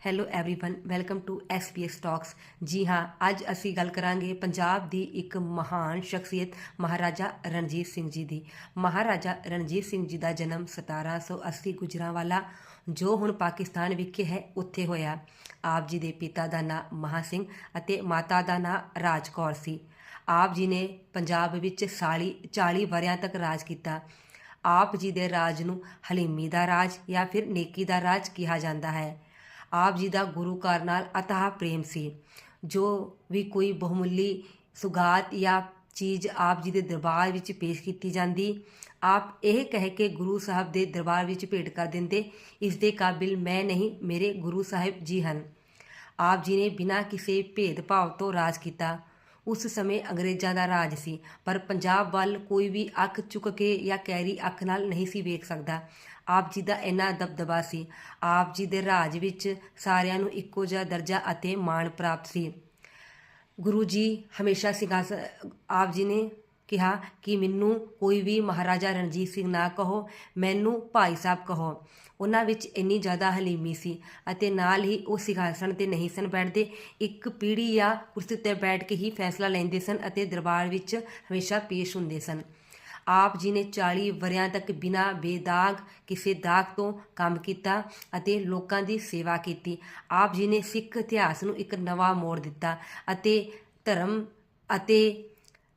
hello everyone welcome to SPS talks ਜੀ ਹਾਂ ਅੱਜ ਅਸੀਂ ਗੱਲ ਕਰਾਂਗੇ ਪੰਜਾਬ ਦੀ ਇੱਕ ਮਹਾਨ ਸ਼ਖਸੀਅਤ ਮਹਾਰਾਜਾ ਰਣਜੀਤ ਸਿੰਘ ਜੀ ਦੀ ਮਹਾਰਾਜਾ ਰਣਜੀਤ ਸਿੰਘ ਜੀ ਦਾ ਜਨਮ 1780 ਗੁਜਰਾਂਵਾਲਾ ਜੋ ਹੁਣ ਪਾਕਿਸਤਾਨ ਵਿਖੇ ਹੈ ਉੱਥੇ ਹੋਇਆ ਆਪ ਜੀ ਦੇ ਪਿਤਾ ਦਾ ਨਾਂ ਮਹਾ ਸਿੰਘ ਅਤੇ ਮਾਤਾ ਦਾ ਨਾਂ ਰਾਜ ਕੌਰ ਸੀ ਆਪ ਜੀ ਨੇ ਪੰਜਾਬ ਵਿੱਚ ਸਾਲੀ 40 ਵਰਿਆਂ ਤੱਕ ਰਾਜ ਕੀਤਾ ਆਪ ਜੀ ਦੇ ਰਾਜ ਨੂੰ ਹਲੀਮੀ ਦਾ ਰਾਜ ਜਾਂ ਫਿਰ ਨੇਕੀ ਦਾ ਰਾਜ ਕਿਹਾ ਜਾਂਦਾ ਹੈ ਆਪ ਜੀ ਦਾ ਗੁਰੂ ਘਰ ਨਾਲ ਅਤਹਾ ਪ੍ਰੇਮ ਸੀ। ਜੋ ਵੀ ਕੋਈ ਬਹੁਮੁੱਲੀ ਸੁਗਾਤ ਜਾਂ ਚੀਜ਼ ਆਪ ਜੀ ਦੇ ਦਰਬਾਰ ਵਿੱਚ ਪੇਸ਼ ਕੀਤੀ ਜਾਂਦੀ, ਆਪ ਇਹ ਕਹਿ ਕੇ ਗੁਰੂ ਸਾਹਿਬ ਦੇ ਦਰਬਾਰ ਵਿੱਚ ਭੇਟ ਕਰ ਦਿੰਦੇ, ਇਸ ਦੇ ਕਾਬਿਲ ਮੈਂ ਨਹੀਂ, ਮੇਰੇ ਗੁਰੂ ਸਾਹਿਬ ਜੀ ਹਨ। ਆਪ ਜੀ ਨੇ ਬਿਨਾਂ ਕਿਸੇ ਭੇਦਭਾਵ ਤੋਂ ਰਾਜ ਕੀਤਾ। ਉਸ ਸਮੇਂ ਅੰਗਰੇਜ਼ਾਂ ਦਾ ਰਾਜ ਸੀ, ਪਰ ਪੰਜਾਬ ਵੱਲ ਕੋਈ ਵੀ ਅੱਖ ਚੁੱਕ ਕੇ ਜਾਂ ਕੈਰੀ ਅੱਖ ਨਾਲ ਨਹੀਂ ਸੀ ਵੇਖ ਸਕਦਾ। ਆਪ ਜੀ ਦਾ ਇੰਨਾ ਦਬਦਬਾ ਸੀ। ਆਪ ਜੀ ਦੇ ਰਾਜ ਵਿੱਚ ਸਾਰਿਆਂ ਨੂੰ ਇੱਕੋ ਜਿਹਾ ਦਰਜਾ ਅਤੇ ਮਾਣ ਪ੍ਰਾਪਤ ਸੀ। ਗੁਰੂ ਜੀ ਹਮੇਸ਼ਾ ਸਿੰਘਾਸ, ਆਪ ਜੀ ਨੇ ਕਿਹਾ ਕਿ ਮੈਨੂੰ ਕੋਈ ਵੀ ਮਹਾਰਾਜਾ ਰਣਜੀਤ ਸਿੰਘ ਨਾ ਕਹੋ, ਮੈਨੂੰ ਭਾਈ ਸਾਹਿਬ ਕਹੋ। ਉਹਨਾਂ ਵਿੱਚ ਇੰਨੀ ਜ਼ਿਆਦਾ ਹਲੀਮੀ ਸੀ ਅਤੇ ਨਾਲ ਹੀ ਉਹ ਸਿੰਘਾਸਣ ਤੇ ਨਹੀਂ ਸਨ ਬੈਠਦੇ। ਇੱਕ ਪੀੜੀ ਜਾਂ ਕੁਰਸੀ ਤੇ ਬੈਠ ਕੇ ਹੀ ਫੈਸਲਾ ਲੈਂਦੇ ਸਨ ਅਤੇ ਦਰਬਾਰ ਵਿੱਚ ਹਮੇਸ਼ਾ ਪੇਸ਼ ਹੁੰਦੇ ਸਨ। ਆਪ ਜੀ ਨੇ 40 ਵਰਿਆਂ ਤੱਕ ਬਿਨਾਂ ਬੇਦਾਗ ਕਿਸੇ ਦਾਗ ਤੋਂ ਕੰਮ ਕੀਤਾ ਅਤੇ ਲੋਕਾਂ ਦੀ ਸੇਵਾ ਕੀਤੀ। ਆਪ ਜੀ ਨੇ ਸਿੱਖ ਇਤਿਹਾਸ ਨੂੰ ਇੱਕ ਨਵਾਂ ਮੋੜ ਦਿੱਤਾ ਅਤੇ ਧਰਮ ਅਤੇ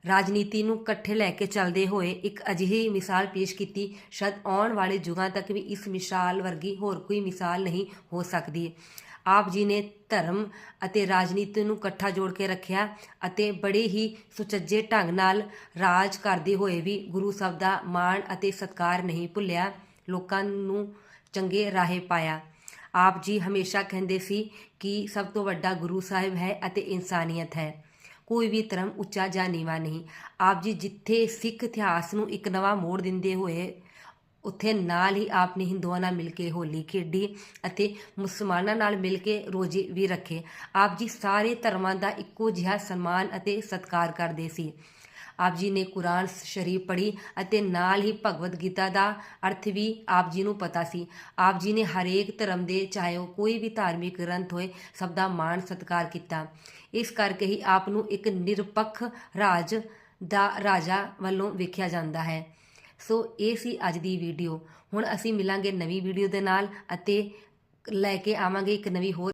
ਰਾਜਨੀਤੀ ਨੂੰ ਇਕੱਠੇ ਲੈ ਕੇ ਚੱਲਦੇ ਹੋਏ ਇੱਕ ਅਜਿਹੀ ਮਿਸਾਲ ਪੇਸ਼ ਕੀਤੀ, ਸ਼ਾਇਦ ਆਉਣ ਵਾਲੇ ਯੁਗਾਂ ਤੱਕ ਵੀ ਇਸ ਮਿਸਾਲ ਵਰਗੀ ਹੋਰ ਕੋਈ ਮਿਸਾਲ ਨਹੀਂ ਹੋ ਸਕਦੀ। ਆਪ ਜੀ ਨੇ ਧਰਮ ਅਤੇ ਰਾਜਨੀਤੀ ਨੂੰ ਇਕੱਠਾ ਜੋੜ ਕੇ ਰੱਖਿਆ ਅਤੇ ਬੜੇ ਹੀ ਸੁਚੱਜੇ ਢੰਗ ਨਾਲ ਰਾਜ ਕਰਦੇ ਹੋਏ ਵੀ ਗੁਰੂ ਸਾਹਿਬ ਦਾ ਮਾਣ ਅਤੇ ਸਤਕਾਰ ਨਹੀਂ ਭੁੱਲਿਆ, ਲੋਕਾਂ ਨੂੰ ਚੰਗੇ ਰਾਹੇ ਪਾਇਆ। ਆਪ ਜੀ ਹਮੇਸ਼ਾ ਕਹਿੰਦੇ ਸੀ ਕਿ ਸਭ ਤੋਂ ਵੱਡਾ ਗੁਰੂ ਸਾਹਿਬ ਹੈ ਅਤੇ ਇਨਸਾਨੀਅਤ ਹੈ। ਕੋਈ ਵੀ ਧਰਮ ਉੱਚਾ ਜਾਂ ਨੀਵਾ ਨਹੀਂ। ਆਪ ਜੀ ਜਿੱਥੇ ਸਿੱਖ ਇਤਿਹਾਸ ਨੂੰ ਇੱਕ ਨਵਾਂ ਮੋੜ ਦਿੰਦੇ ਹੋਏ ਉੱਥੇ ਨਾਲ ਹੀ ਆਪ ਨੇ ਹਿੰਦੂਆਂ ਨਾਲ ਮਿਲ ਕੇ ਹੋਲੀ ਖੇਡੀ ਅਤੇ ਮੁਸਲਮਾਨਾਂ ਨਾਲ ਮਿਲ ਕੇ ਰੋਜ਼ੇ ਵੀ ਰੱਖੇ। ਆਪ ਜੀ ਸਾਰੇ ਧਰਮਾਂ ਦਾ ਇੱਕੋ ਜਿਹਾ ਸਨਮਾਨ ਅਤੇ ਸਤਿਕਾਰ ਕਰਦੇ ਸੀ। ਆਪ ਜੀ ਨੇ ਕੁਰਾਨ ਸ਼ਰੀਫ ਪੜ੍ਹੀ ਅਤੇ ਨਾਲ ਹੀ ਭਗਵਦ ਗੀਤਾ ਦਾ ਅਰਥ ਵੀ ਆਪ ਜੀ ਨੂੰ ਪਤਾ ਸੀ। ਆਪ ਜੀ ਨੇ ਹਰੇਕ ਧਰਮ ਦੇ ਚਾਹੇ ਉਹ ਕੋਈ ਵੀ ਧਾਰਮਿਕ ਗ੍ਰੰਥ ਹੋਏ, ਸਭ ਦਾ ਮਾਣ ਸਤਿਕਾਰ ਕੀਤਾ। ਇਸ ਕਰਕੇ ਹੀ ਆਪ ਨੂੰ ਇੱਕ ਨਿਰਪੱਖ ਰਾਜ ਦਾ ਰਾਜਾ ਵੱਲੋਂ ਵੇਖਿਆ ਜਾਂਦਾ ਹੈ। ਸੋ ਇਹ ਸੀ ਅੱਜ ਦੀ ਵੀਡੀਓ ਹੁਣ ਅਸੀਂ ਮਿਲਾਂਗੇ ਨਵੀਂ ਵੀਡੀਓ ਦੇ ਨਾਲ ਅਤੇ ਲੈ ਕੇ ਆਵਾਂਗੇ ਇੱਕ ਨਵੀਂ ਹੋਰ